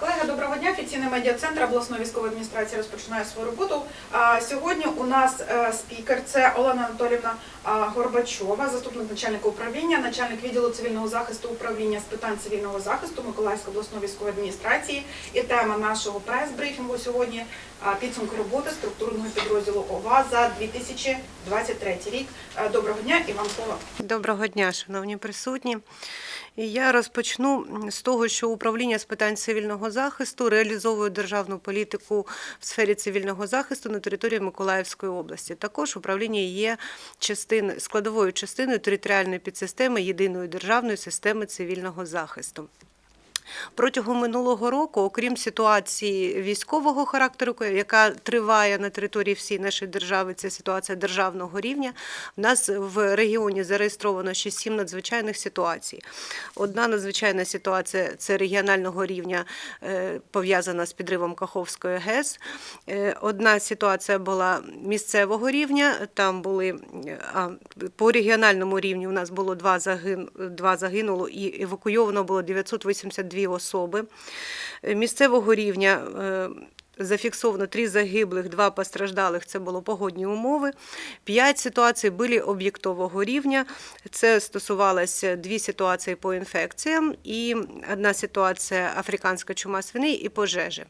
Колеги, доброго дня. Офіційний медіа-центр обласної військової адміністрації розпочинає свою роботу. Сьогодні у нас е, спікер це Олена Анатолівна Горбачова, заступник начальника управління, начальник відділу цивільного захисту управління з питань цивільного захисту Миколаївської обласної військової адміністрації. І тема нашого прес-брифінгу сьогодні підсумки роботи структурного підрозділу ОВА за 2023 рік. Е, Доброго дня і вам слово. Доброго дня, шановні присутні. І Я розпочну з того, що управління з питань цивільного захисту реалізовує державну політику в сфері цивільного захисту на території Миколаївської області. Також управління є частин, складовою частиною територіальної підсистеми єдиної державної системи цивільного захисту. Протягом минулого року, окрім ситуації військового характеру, яка триває на території всієї нашої держави, це ситуація державного рівня. У нас в регіоні зареєстровано ще сім надзвичайних ситуацій. Одна надзвичайна ситуація це регіонального рівня, е, пов'язана з підривом Каховської ГЕС. Е, Одна ситуація була місцевого рівня. Там були по регіональному рівню. У нас було два загин, два загинуло і евакуйовано було 982 особи. Е, Місцевого рівня. е, Зафіксовано три загиблих, два постраждалих. Це було погодні умови. П'ять ситуацій були об'єктового рівня. Це стосувалося дві ситуації по інфекціям і одна ситуація африканська чума свиней і пожежі.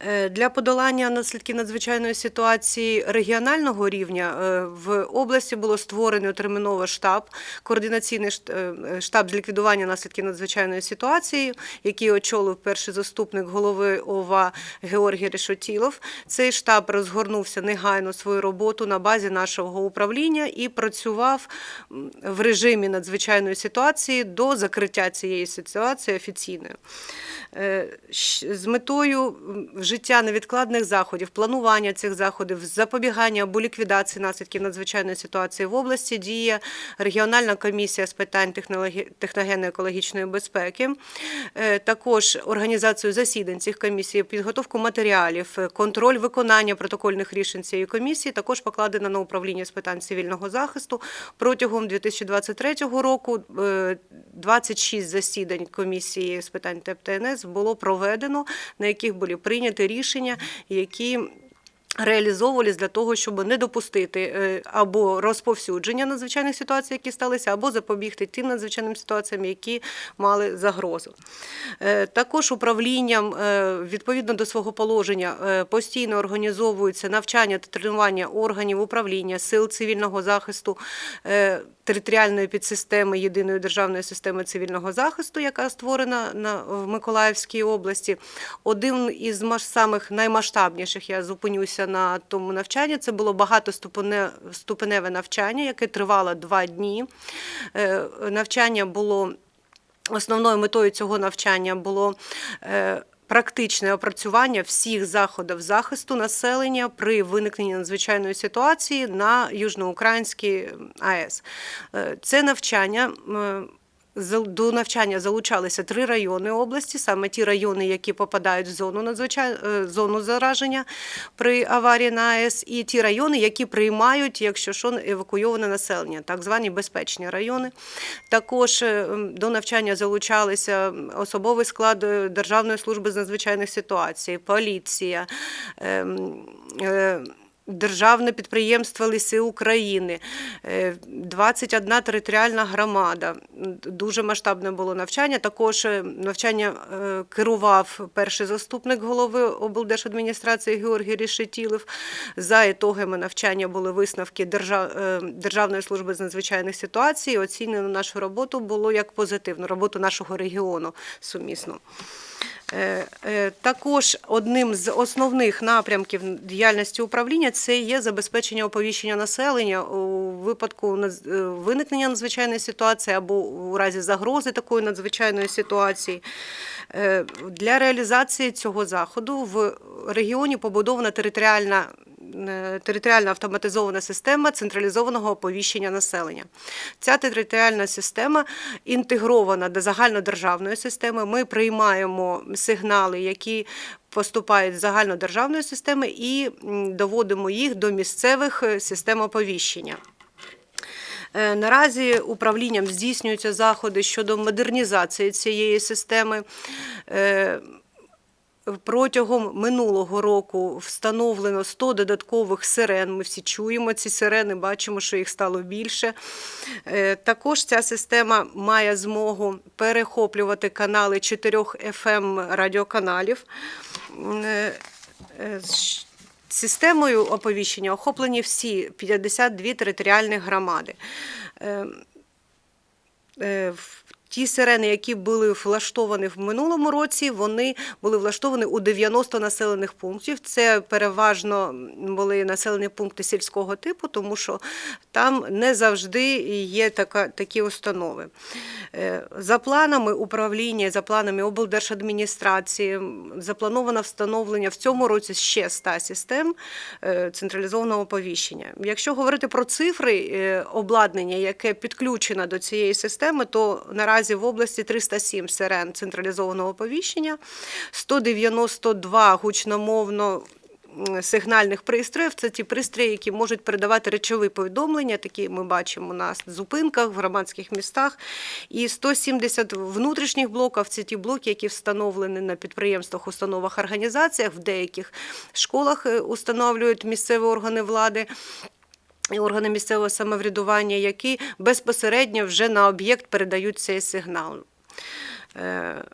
Е, Для подолання наслідків надзвичайної ситуації регіонального рівня е, в області було створено терміново штаб, координаційний е, штаб з ліквідування наслідків надзвичайної ситуації, який очолив перший заступник голови ОВА Георгій Решотілов. Цей штаб розгорнувся негайно свою роботу на базі нашого управління і працював в режимі надзвичайної ситуації до закриття цієї ситуації офіційною. З метою вжиття невідкладних заходів, планування цих заходів, запобігання або ліквідації наслідків надзвичайної ситуації в області діє регіональна комісія з питань техногенно-екологічної безпеки. Е, Також організацію засідань цих комісій, підготовку матеріалів, е, контроль виконання протокольних рішень цієї комісії також покладено на управління з питань цивільного захисту. Протягом 2023 року е, 26 засідань комісії з питань ТЕП ТНС було проведено, на яких були прийняті рішення, які Реалізовувались для того, щоб не допустити е, або розповсюдження надзвичайних ситуацій, які сталися, або запобігти тим надзвичайним ситуаціям, які мали загрозу. Е, Також управлінням е, відповідно до свого положення постійно організовуються навчання та тренування органів управління сил цивільного захисту територіальної підсистеми єдиної державної системи цивільного захисту, яка створена на в Миколаївській області. Один із самих наймасштабніших я зупинюся на тому навчанні. Це було багатоступеневе навчання, яке тривало два дні. Е, Навчання було Основною метою цього навчання було е, практичне опрацювання всіх заходів захисту населення при виникненні надзвичайної ситуації на Южноукраїнській АЕС. Е, Це навчання. До навчання залучалися три райони області, саме ті райони, які попадають в зону надзвичай... е, зону зараження при аварії на АЕС, і ті райони, які приймають, якщо що, евакуйоване населення, так звані безпечні райони. Також е, до навчання залучалися особовий склад е, Державної служби з надзвичайних ситуацій, поліція. Е, Державне підприємство Ліси України, е, 21 територіальна громада. Дуже масштабне було навчання. Також е, навчання е, керував перший заступник голови облдержадміністрації Георгій Рішетілов. За ітогами навчання були висновки Держав- е, Державної служби з надзвичайних ситуацій. Оцінено нашу роботу було як позитивну, роботу нашого регіону сумісно. Е, е, Також одним з основних напрямків діяльності управління це є забезпечення оповіщення населення у випадку е, виникнення надзвичайної ситуації або у разі загрози такої надзвичайної ситуації. Для реалізації цього заходу в регіоні побудована територіальна територіальна автоматизована система централізованого оповіщення населення. Ця територіальна система інтегрована до загальнодержавної системи. Ми приймаємо сигнали, які поступають з загальнодержавної системи, і доводимо їх до місцевих е, систем оповіщення. Е, Наразі управлінням здійснюються заходи щодо модернізації цієї системи. Протягом минулого року встановлено 100 додаткових сирен. Ми всі чуємо ці сирени, бачимо, що їх стало більше. Е, Також ця система має змогу перехоплювати канали 4 FM радіоканалів. Е, е, Системою оповіщення охоплені всі 52 територіальні громади. Ті сирени, які були влаштовані в минулому році, вони були влаштовані у 90 населених пунктів. Це переважно були населені пункти сільського типу, тому що там не завжди є така, такі установи. Е, За планами управління, за планами облдержадміністрації, заплановано встановлення в цьому році ще 100 систем е, централізованого оповіщення. Якщо говорити про цифри е, обладнання, яке підключено до цієї системи, то наразі в області 307 сирен централізованого оповіщення, 192 гучномовно сигнальних пристроїв. Це ті пристрої, які можуть передавати речові повідомлення, такі ми бачимо на зупинках, в громадських містах. І 170 внутрішніх блоків це ті блоки, які встановлені на підприємствах, установах, організаціях, в деяких школах е, установлюють місцеві органи влади. І органи місцевого самоврядування, які безпосередньо вже на об'єкт передають цей сигнал. Е,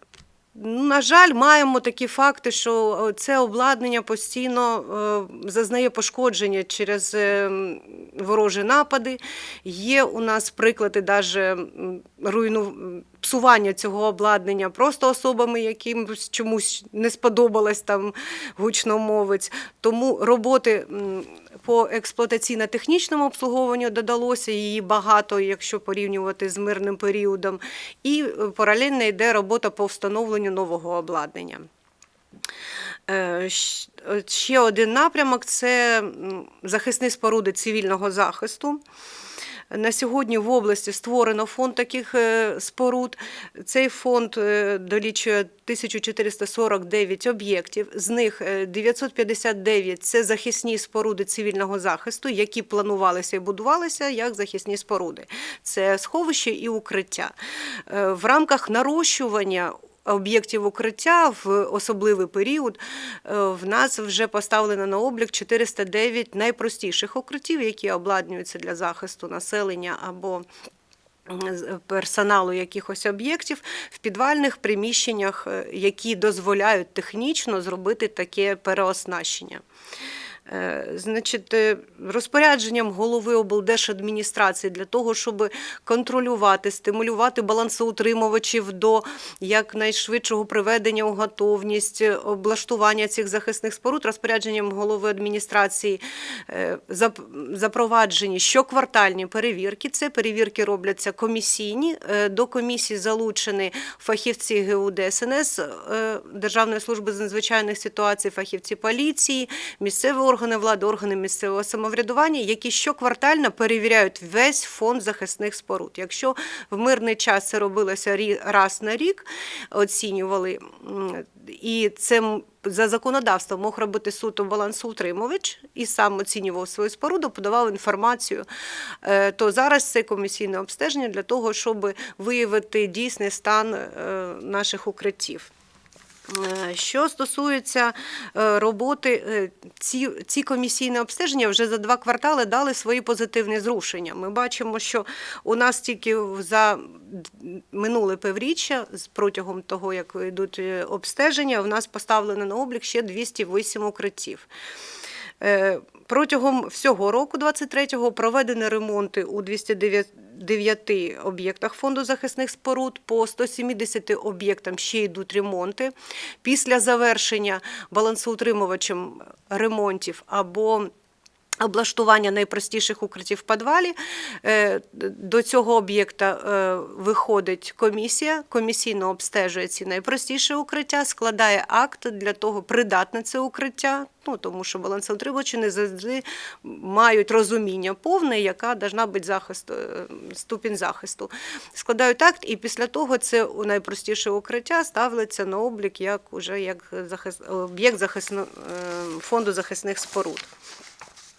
На жаль, маємо такі факти, що це обладнання постійно е, зазнає пошкодження через е, ворожі напади. Є у нас приклади м, руйну... псування цього обладнання просто особами, яким чомусь не сподобалась там гучномовець. Тому роботи по експлуатаційно-технічному обслуговуванню додалося її багато, якщо порівнювати з мирним періодом. І е, паралельно йде робота по встановленню нового обладнання. Е, е, Ще один напрямок це захисні споруди цивільного захисту. На сьогодні в області створено фонд таких е, споруд. Цей фонд е, долічує 1449 об'єктів. З них е, 959 – це захисні споруди цивільного захисту, які планувалися і будувалися як захисні споруди. Це сховище і укриття. Е, В рамках нарощування об'єктів укриття в особливий період е, в нас вже поставлено на облік 409 найпростіших укриттів, які обладнюються для захисту населення або персоналу якихось об'єктів в підвальних приміщеннях, е, які дозволяють технічно зробити таке переоснащення. Е, Значить, е, розпорядженням голови облдержадміністрації для того, щоб контролювати, стимулювати балансоутримувачів до якнайшвидшого приведення у готовність, облаштування цих захисних споруд, розпорядженням голови адміністрації е, запроваджені щоквартальні перевірки. Це перевірки робляться комісійні. До комісії залучені фахівці ГУ ДСНС, Державної служби з надзвичайних ситуацій, фахівці поліції, місцеві органи влади, органи місцевого самоврядування, які щоквартально перевіряють весь фонд захисних споруд. Якщо в мирний час це робилося раз на рік, оцінювали, і це за законодавством мог робити суто балансоутримувач і сам оцінював свою споруду, подавав інформацію, е, то зараз це комісійне обстеження для того, щоб виявити дійсний стан е, наших укриттів. Е, Що стосується е, роботи, е, ці, ці комісійні обстеження вже за два квартали дали свої позитивні зрушення. Ми бачимо, що у нас тільки за минуле півріччя, протягом того, як йдуть обстеження, у нас поставлено на облік ще 208 укриттів. Протягом всього року 23-го проведені ремонти у 209 об'єктах фонду захисних споруд. По 170 об'єктам ще йдуть ремонти. Після завершення балансоутримувачем ремонтів або облаштування найпростіших укриттів в підвалі. Е, До цього об'єкта е, виходить комісія, комісійно обстежує ці найпростіші укриття, складає акт для того, придатне це укриття, ну, тому що балансоутримувачі не завжди мають розуміння повне, яка должна бути захист, е, ступінь захисту. Складають акт, і після того це у найпростіше укриття ставиться на облік як, уже як захис- об'єкт захисно, фонду захисних споруд.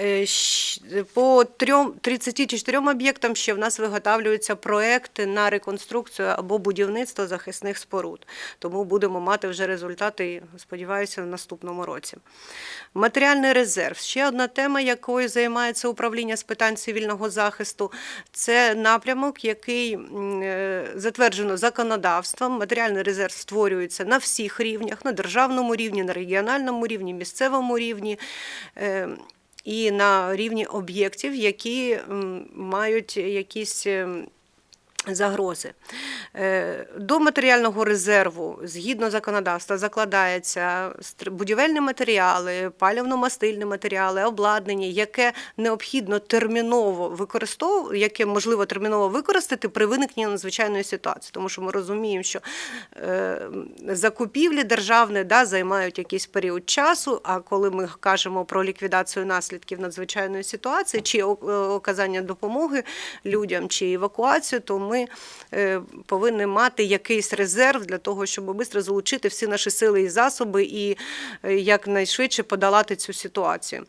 Е, По трьом 34 об'єктам ще в нас виготовлюються проекти на реконструкцію або будівництво захисних споруд. Тому будемо мати вже результати, сподіваюся, в наступному році. Матеріальний резерв ще одна тема, якою займається управління з питань цивільного захисту. Це напрямок, який е, затверджено законодавством. Матеріальний резерв створюється на всіх рівнях: на державному рівні, на регіональному рівні, місцевому рівні. І на рівні об'єктів, які мають якісь ем, загрози. Е, До матеріального резерву, згідно законодавства, закладаються стр- будівельні матеріали, палівно-мастильні матеріали, обладнання, яке необхідно терміново використовувати, яке можливо терміново використати при виникненні надзвичайної ситуації. Тому що ми розуміємо, що е, закупівлі державні да, займають якийсь період часу. А коли ми кажемо про ліквідацію наслідків надзвичайної ситуації чи е, оказання допомоги людям, чи евакуацію, то ми повинні мати якийсь резерв для того, щоб швидко залучити всі наші сили і засоби і е, якнайшвидше подолати цю ситуацію.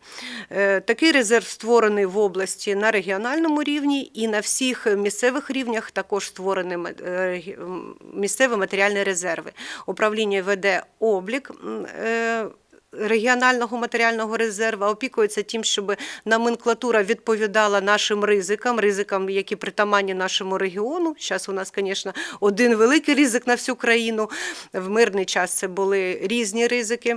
Е, Такий резерв створений в області на регіональному рівні і на всіх місцевих рівнях також створені е, місцеві матеріальні резерви. Управління веде облік. Регіонального матеріального резерву опікується тим, щоб номенклатура відповідала нашим ризикам, ризикам, які притаманні нашому регіону. Зараз у нас, звісно, один великий ризик на всю країну. В мирний час це були різні ризики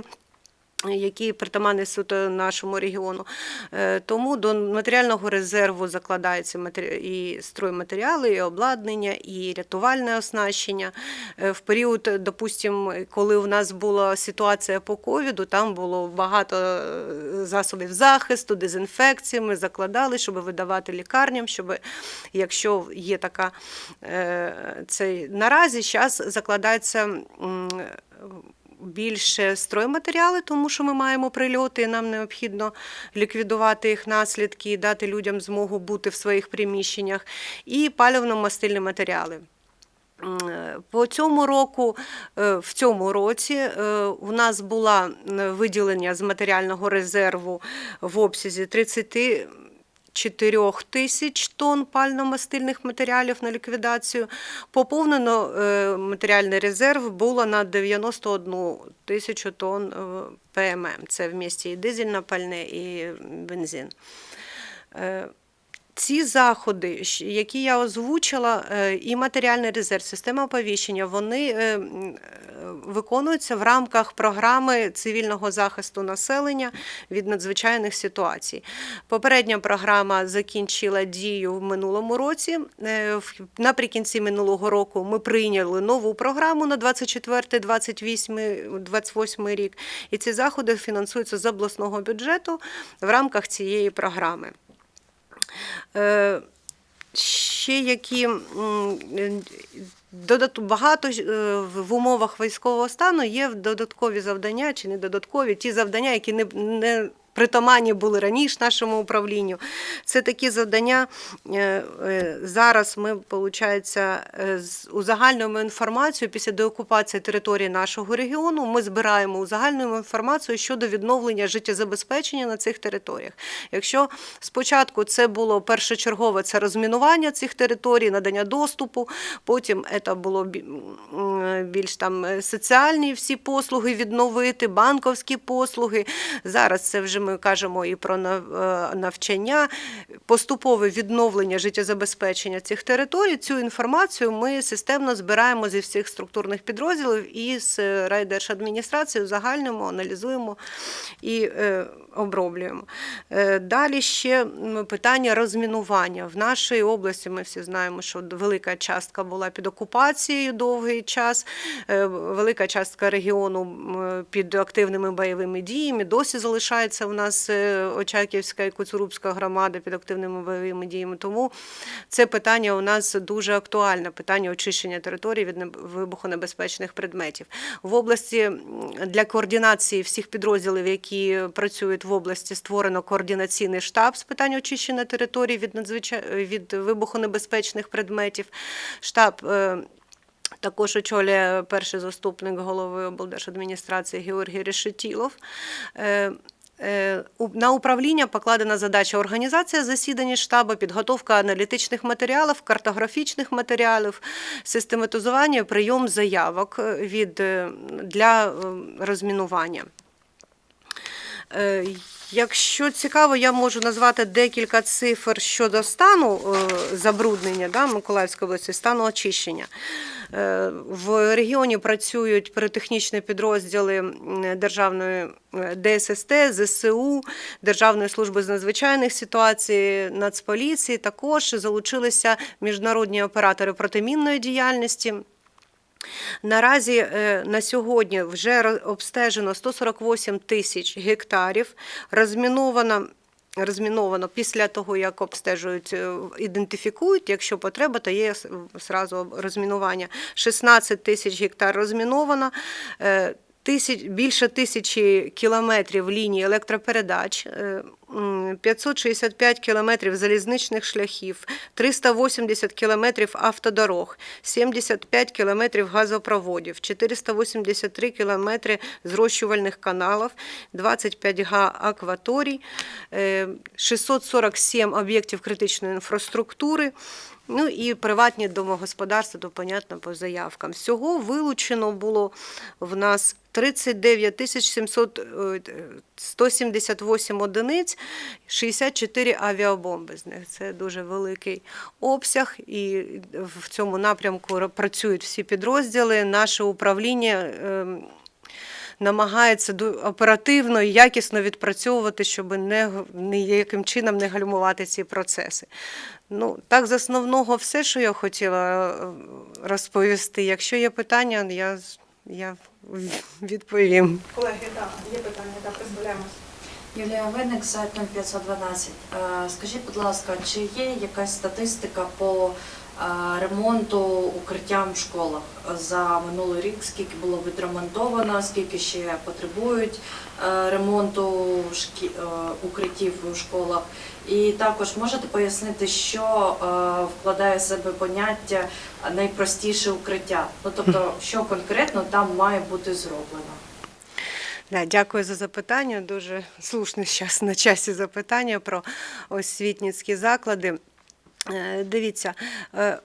які притаманні суто нашому регіону. Е, Тому до матеріального резерву закладаються і стройматеріали, і обладнання, і рятувальне оснащення. Е, В період, допустимо, коли у нас була ситуація по ковіду, там було багато е, засобів захисту, дезінфекції. Ми закладали, щоб видавати лікарням, щоб якщо є така е, цей наразі, зараз закладається. Більше стройматеріали, тому що ми маємо прильоти, і нам необхідно ліквідувати їх наслідки і дати людям змогу бути в своїх приміщеннях, і паливно-мастильні матеріали. По цьому року, е, в цьому році е, у нас було виділення з матеріального резерву в обсязі 30 4 тисяч тонн пально-мастильних матеріалів на ліквідацію. Поповнено е, матеріальний резерв було на 91 тисячу тонн е, ПММ. Це в місті і дизельне пальне, і бензин. Ці заходи, які я озвучила, е, і матеріальний резерв, система оповіщення, вони е, е, виконуються в рамках програми цивільного захисту населення від надзвичайних ситуацій. Попередня програма закінчила дію в минулому році. Наприкінці минулого року ми прийняли нову програму на 24, 28, 28 рік. І ці заходи фінансуються з обласного бюджету в рамках цієї програми. Е, Ще які е, багато е, в умовах військового стану є додаткові завдання чи не додаткові, ті завдання, які не, не притаманні були раніше нашому управлінню. Це такі завдання. е, е, Зараз ми, виходить, узагальнюємо інформацію після деокупації території нашого регіону. Ми збираємо узагальнюємо інформацію щодо відновлення життєзабезпечення на цих територіях. Якщо спочатку це було першочергове це розмінування цих територій, надання доступу, потім це було бі- більш там е, соціальні всі послуги відновити, банковські послуги. Зараз це вже ми кажемо і про е, навчання, поступове відновлення життєзабезпечення цих територій. Цю інформацію ми системно збираємо зі всіх структурних підрозділів і з райдержадміністрації узагальнюємо, аналізуємо і е, оброблюємо. Е, Далі ще питання розмінування. В нашій області ми всі знаємо, що велика частка була під окупацією довгий час, велика частка регіону під активними бойовими діями. Досі залишається в нас е, Очаківська і Коцурубська громада під активними бойовими діями. Тому це питання у нас дуже актуальне питання очищення території від неб- вибухонебезпечних предметів. В області для координації всіх підрозділів, які працюють в області, створено координаційний штаб з питань очищення території від надзвичай від вибухонебезпечних предметів. Штаб е, також очолює перший заступник голови облдержадміністрації Георгій Решетілов. Е, На управління покладена задача організація засідання штабу, підготовка аналітичних матеріалів, картографічних матеріалів, систематизування, прийом заявок е, від, е, для розмінування. Е, Якщо цікаво, я можу назвати декілька цифр щодо стану е, забруднення да, Миколаївської області, стану очищення. Е, В регіоні працюють піротехнічні підрозділи Державної ДССТ, ЗСУ, Державної служби з надзвичайних ситуацій, Нацполіції. Також залучилися міжнародні оператори протимінної діяльності. Наразі е, на сьогодні вже обстежено 148 тисяч гектарів, розміновано. Розміновано після того, як обстежують, е, ідентифікують, якщо потреба, то є зразу розмінування. 16 тисяч гектар розміновано, е, тисяч, більше тисячі кілометрів ліній електропередач, е, 565 кілометрів залізничних шляхів, 380 кілометрів автодорог, 75 кілометрів газопроводів, 483 кілометри зрощувальних каналів, 25 га акваторій, е, 647 об'єктів критичної інфраструктури. Ну і приватні домогосподарства, то понятно по заявкам. Всього вилучено було в нас 39 тисяч 700, е, 178 одиниць, 64 авіабомби з них. Це дуже великий обсяг, і в цьому напрямку працюють всі підрозділи. Наше управління. Намагається оперативно і якісно відпрацьовувати, щоб не ніяким чином не гальмувати ці процеси. Ну, так, з основного все, що я хотіла е, розповісти. Якщо є питання, я, я відповім. Колеги, да, є питання, да, представляємось. Юлія Винник, сайт 0512. Е, Скажіть, будь ласка, чи є якась статистика по ремонту укриттям в школах за минулий рік? Скільки було відремонтовано, скільки ще потребують е, ремонту е, укриттів у школах? І також можете пояснити, що е, вкладає в себе поняття найпростіше укриття? Ну тобто, що конкретно там має бути зроблено? Да, дякую за запитання. Дуже слушне зараз на часі запитання про освітницькі заклади. Е, Дивіться, е,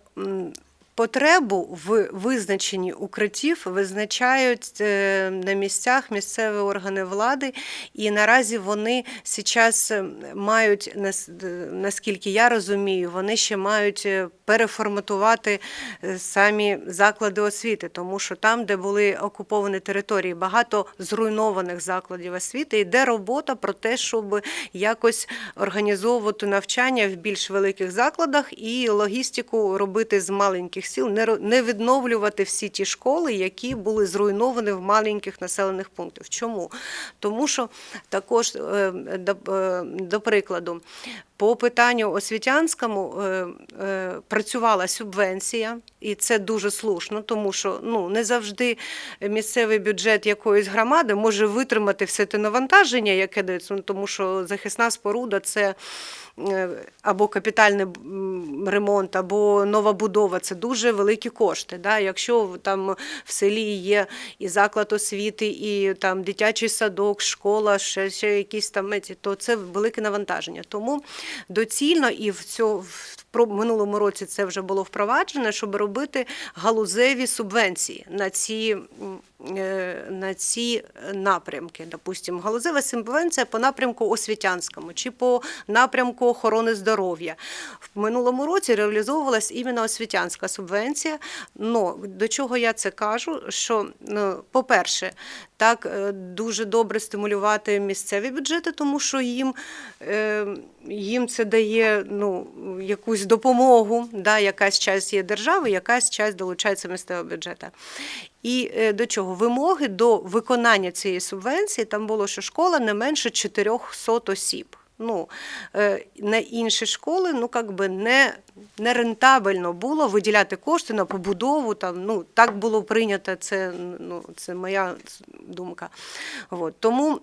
потребу в визначенні укриттів визначають е, на місцях місцеві органи влади, і наразі вони зараз мають, нас- наскільки я розумію, вони ще мають е, переформатувати е, самі заклади освіти, тому що там, де були окуповані території, багато зруйнованих закладів освіти, йде робота про те, щоб якось організовувати навчання в більш великих закладах і логістику робити з маленьких не ро- не відновлювати всі ті школи, які були зруйновані в маленьких населених пунктах. Чому? Тому що також е, е, до прикладу. По питанню освітянському е, е, працювала субвенція, і це дуже слушно, тому що ну не завжди місцевий бюджет якоїсь громади може витримати все те навантаження, яке дається. Ну, тому що захисна споруда це е, або капітальний ремонт, або нова будова це дуже великі кошти. Да? Якщо там в селі є і заклад освіти, і там дитячий садок, школа, ще, ще якісь там, то це велике навантаження. Тому доцільно і в цьому про- минулому році це вже було впроваджено, щоб робити галузеві субвенції на ці. е, На ці напрямки, допустимо, галузева субвенція по напрямку освітянському чи по напрямку охорони здоров'я. В минулому році реалізовувалась іменно освітянська субвенція. Но до чого я це кажу? Що, ну, по-перше, так е, дуже добре стимулювати місцеві бюджети, тому що їм, е, їм це дає ну, якусь допомогу. Да, якась часть є держави, якась часть долучається місцевого бюджету. І е, до чого? Вимоги до виконання цієї субвенції там було, що школа не менше 400 осіб. Ну, е, на інші школи ну, как би не, не рентабельно було виділяти кошти на побудову. Там, ну, так було прийнято, це, ну, це моя думка. От. Тому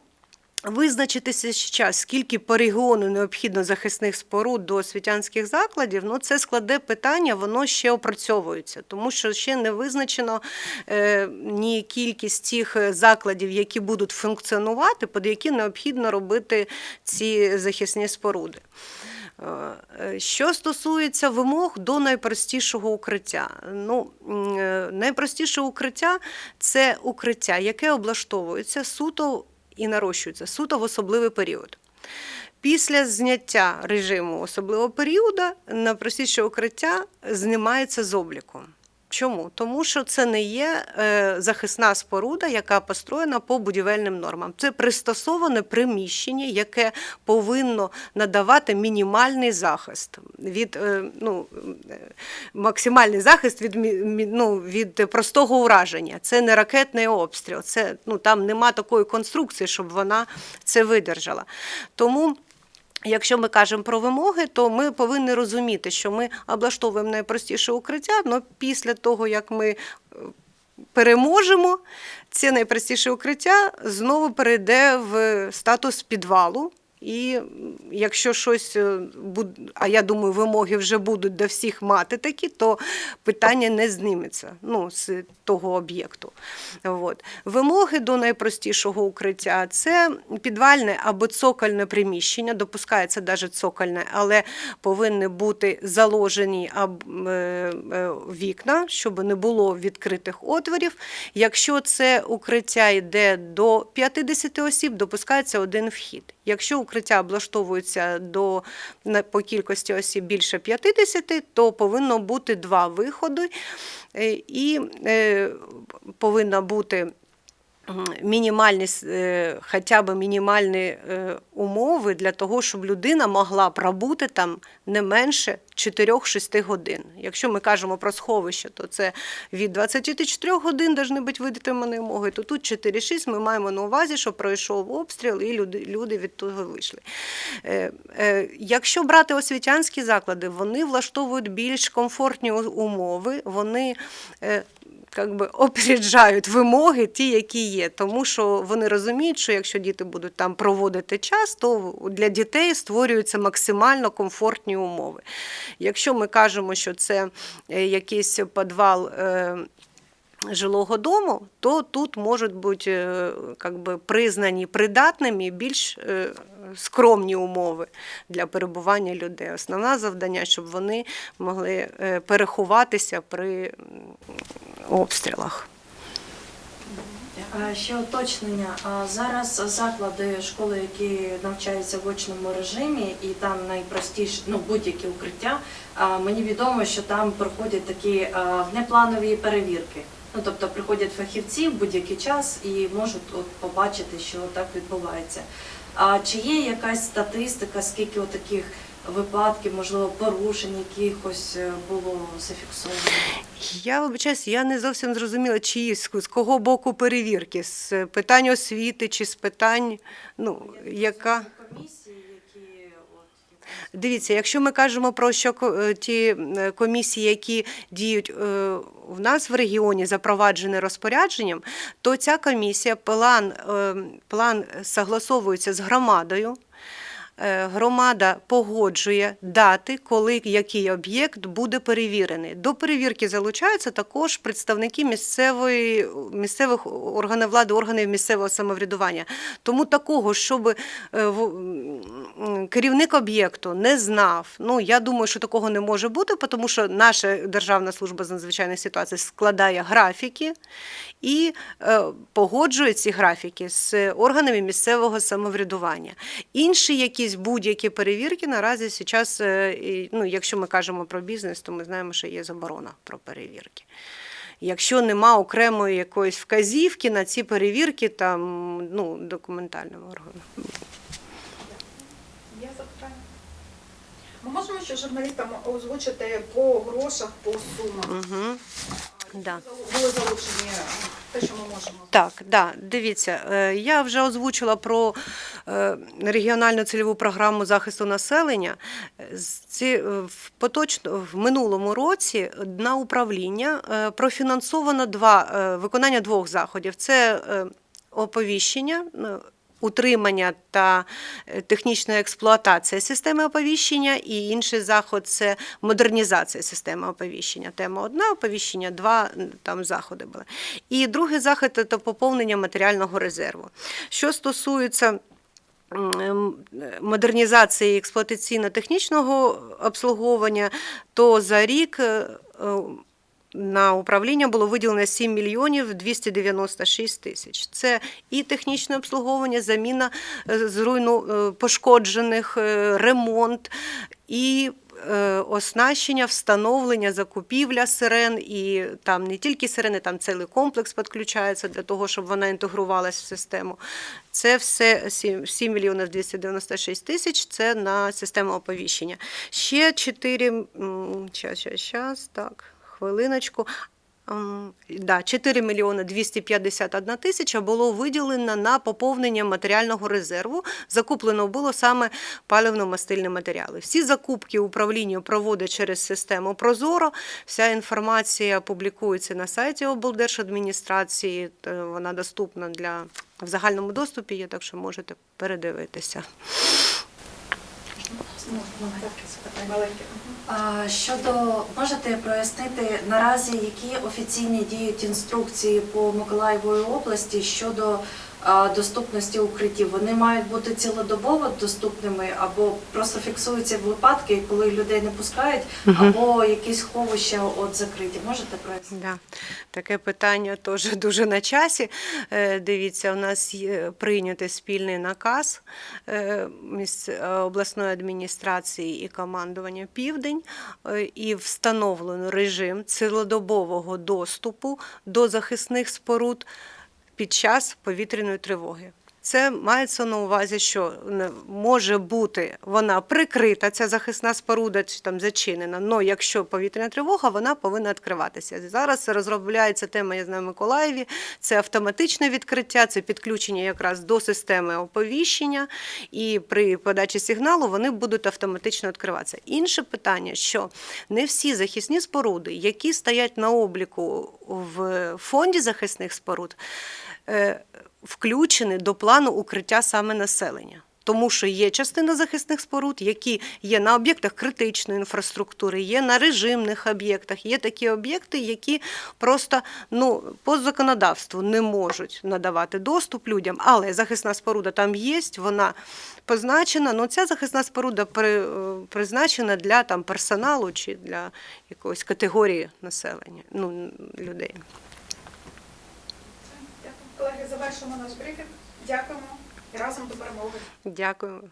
Визначитися зараз, скільки по регіону необхідно захисних споруд до освітянських закладів, ну це складе питання, воно ще опрацьовується, тому що ще не визначено е, ні кількість тих е, закладів, які будуть функціонувати, під які необхідно робити ці захисні споруди. Е, Що стосується вимог до найпростішого укриття, ну е, найпростіше укриття це укриття, яке облаштовується суто і нарощується суто в особливий період. Після зняття режиму особливого періоду найпростіше укриття знімається з обліку. Чому? Тому що це не є е, захисна споруда, яка построєна по будівельним нормам. Це пристосоване приміщення, яке повинно надавати мінімальний захист від е, ну, е, максимальний захист від, ну, від простого ураження. Це не ракетний обстріл. Це ну там нема такої конструкції, щоб вона це видержала. Тому. Якщо ми кажемо про вимоги, то ми повинні розуміти, що ми облаштовуємо найпростіше укриття, але після того, як ми е, переможемо, це найпростіше укриття знову перейде в статус підвалу. І якщо щось е, буд- а я думаю, вимоги вже будуть до всіх мати такі, то питання не зніметься ну, з того об'єкту. От. Вимоги до найпростішого укриття це підвальне або цокольне приміщення, допускається навіть цокольне, але повинні бути заложені е, е, вікна, щоб не було відкритих отворів. Якщо це укриття йде до 50 осіб, допускається один вхід. Якщо укриття облаштовується до по кількості осіб більше 50, то повинно бути два виходи, е, і е, повинна бути мінімальні, е, хоча б мінімальні е, умови для того, щоб людина могла пробути там не менше 4-6 годин. Якщо ми кажемо про сховище, то це від 24 годин повинні бути витримані умови, то тут 4-6 ми маємо на увазі, що пройшов обстріл і люди, люди від того вийшли. Е, Якщо брати освітянські заклади, вони влаштовують більш комфортні умови, вони как би опереджають вимоги, ті, які є. Тому що вони розуміють, що якщо діти будуть там проводити час, то для дітей створюються максимально комфортні умови. Якщо ми кажемо, що це е, якийсь підвал. Жилого дому, то тут можуть бути е, как би, признані придатними більш е, скромні умови для перебування людей. Основне завдання, щоб вони могли е, переховатися при обстрілах. Ще уточнення. Зараз заклади школи, які навчаються в очному режимі, і там найпростіше, ну будь-які укриття. Мені відомо, що там проходять такі внепланові перевірки. Ну тобто приходять фахівці в будь-який час і можуть от побачити, що так відбувається. А чи є якась статистика, скільки от таких випадків, можливо, порушень якихось е, було зафіксовано? Я вибачаюсь, я не зовсім зрозуміла, чи з, з кого боку перевірки, з питань освіти чи з питань, ну, яка. комісії, Дивіться, якщо ми кажемо про що е, ті е, комісії, які діють е, в нас в регіоні, запроваджені розпорядженням, то ця комісія план, план согласовується з громадою. Е, Громада погоджує дати, коли який об'єкт буде перевірений. До перевірки залучаються також представники місцевої, місцевих органів влади, органів місцевого самоврядування. Тому такого, щоб е, керівник об'єкту не знав, ну я думаю, що такого не може бути, тому що наша Державна служба з надзвичайних ситуацій складає графіки і е, погоджує ці графіки з органами місцевого самоврядування. Інші якісь будь-які перевірки наразі зараз, е, ну, якщо ми кажемо про бізнес, то ми знаємо, що є заборона про перевірки. Якщо нема окремої якоїсь вказівки на ці перевірки там ну, документального органу. Запитання? Ми можемо ще журналістам озвучити по грошах, по сумах. Угу. Да. Були залучені те, що ми можемо. Так, да, дивіться, е, я вже озвучила про е, регіональну цільову програму захисту населення. Е, е, в поточно в минулому році на управління е, профінансовано два е, виконання двох заходів: це е, оповіщення. Утримання та е, технічна експлуатація системи оповіщення, і інший заход це модернізація системи оповіщення. Тема одна, оповіщення два там заходи були. І другий заход це поповнення матеріального резерву. Що стосується модернізації експлуатаційно-технічного обслуговування, то за рік е, е, на управління було виділено 7 мільйонів 296 тисяч. Це і технічне обслуговування, заміна е, зруйну е, пошкоджених, е, ремонт, і оснащення, встановлення, закупівля сирен, і там не тільки сирени, там цілий комплекс підключається для того, щоб вона інтегрувалась в систему. Це все 7, 7 мільйонів 296 тисяч, це на систему оповіщення. Ще 4, час, час, час, так, хвилиночку. Да, 4 мільйони 251 тисяча було виділено на поповнення матеріального резерву. Закуплено було саме паливно-мастильні матеріали. Всі закупки управління проводить через систему Прозоро. Вся інформація публікується на сайті облдержадміністрації. Вона доступна для в загальному доступі, є, так що можете передивитися. Маленьке. А, Щодо можете прояснити наразі, які офіційні діють інструкції по Миколаєвої області щодо доступності укриттів? Вони мають бути цілодобово доступними або просто фіксуються випадки, коли людей не пускають, або якісь сховища от закриті. Можете прояснити? Да. Таке питання теж дуже на часі. Е, Дивіться, у нас є прийнятий спільний наказ е, е, обласної адміністрації і командування Південь, е, і встановлено режим цілодобового доступу до захисних споруд під час повітряної тривоги. Це мається на увазі, що може бути вона прикрита, ця захисна споруда чи там зачинена. але якщо повітряна тривога, вона повинна відкриватися. Зараз розробляється тема, я знаю, Миколаєві. Це автоматичне відкриття, це підключення якраз до системи оповіщення, і при подачі сигналу вони будуть автоматично відкриватися. Інше питання, що не всі захисні споруди, які стоять на обліку в фонді захисних споруд, включені до плану укриття саме населення. Тому що є частина захисних споруд, які є на об'єктах критичної інфраструктури, є на режимних об'єктах, є такі об'єкти, які просто ну, по законодавству не можуть надавати доступ людям. Але захисна споруда там є, вона позначена. Ну, ця захисна споруда е, призначена для там, персоналу чи для якоїсь категорії населення, ну, людей. Колеги, завершимо наш брифінг. Дякуємо і разом до перемоги. Дякую.